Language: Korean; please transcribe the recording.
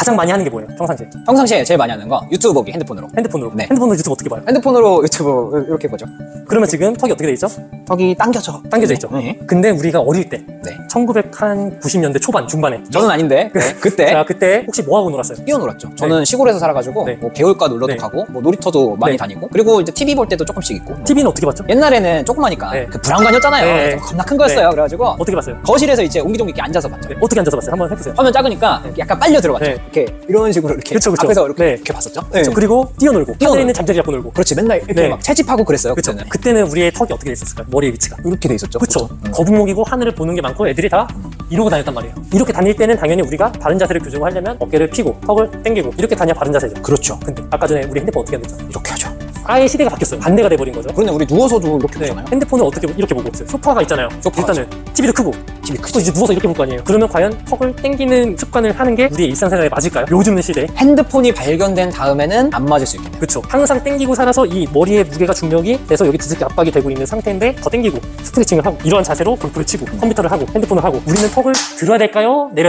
가장 많이 하는 게 뭐예요? 평상시에 평상시에 제일 많이 하는 거 유튜브 보기 핸드폰으로. 핸드폰으로 네. 핸드폰으로 유튜브 어떻게 봐요? 핸드폰으로 유튜브 이렇게 보죠. 그러면 지금 턱이 어떻게 돼 있죠? 턱이 당겨져. 당겨져 있죠. 네. 근데 우리가 어릴 때 네. 1990년대 초반 중반에 저는 아닌데 네. 그때 자 그때 혹시 뭐 하고 놀았어요? 뛰어놀았죠. 저는 시골에서 살아가지고 네. 뭐 개울가 놀러도 네. 가고 뭐 놀이터도 많이 네. 다니고 그리고 이제 TV 볼 때도 조금씩 있고 뭐. TV는 어떻게 봤죠? 옛날에는 조그마니까 네. 그 브라운관이었잖아요. 네. 겁나 큰 거였어요. 네. 그래가지고 어떻게 봤어요? 거실에서 이제 옹기종기 이렇게 앉아서 봤죠. 네, 어떻게 앉아서 봤어요? 한번 해보세요. 화면 작으니까 약간 빨려 들어갔죠. 네. 이렇게 이런 식으로 이렇게 그쵸, 그쵸. 앞에서 이렇게, 네. 이렇게 봤었죠. 그렇죠. 그리고 뛰어놀고 뛰어놀고. 하늘에 있는 잠자리 잡고 놀고 그렇지 맨날 이렇게 네. 막 채집하고 그랬어요. 그때는 그때는 우리의 턱이 어떻게 돼 있었을까요? 머리의 위치가 이렇게 돼 있었죠. 그렇죠. 음. 거북목이고 하늘을 보는 게 많고 애들이 다 이러고 다녔단 말이에요. 이렇게 다닐 때는 당연히 우리가 바른 자세를 교정을 하려면 어깨를 펴고 턱을 당기고 이렇게 다녀야 바른 자세죠. 그렇죠. 근데 아까 전에 우리 핸드폰 어떻게 하죠. 아예 시대가 바뀌었어요. 반대가 돼버린 거죠. 그런데 우리 누워서도 이렇게 네, 보잖아요. 핸드폰을 어떻게 이렇게 보고 있어요? 소파가 있잖아요. 소파가 일단은 TV도 크고 TV 또 이제 누워서 이렇게 볼 거 아니에요. 그러면 과연 턱을 당기는 습관을 하는 게 우리의 일상생활에 맞을까요? 요즘 시대에 핸드폰이 발견된 다음에는 안 맞을 수 있겠네요. 그렇죠. 항상 땡기고 살아서 이 머리의 무게가 중력이 돼서 여기 두껍게 압박이 되고 있는 상태인데 더 땡기고 스트레칭을 하고 이러한 자세로 골프를 치고 컴퓨터를 하고 핸드폰을 하고 우리는 턱을 들어야 될까요? 내려야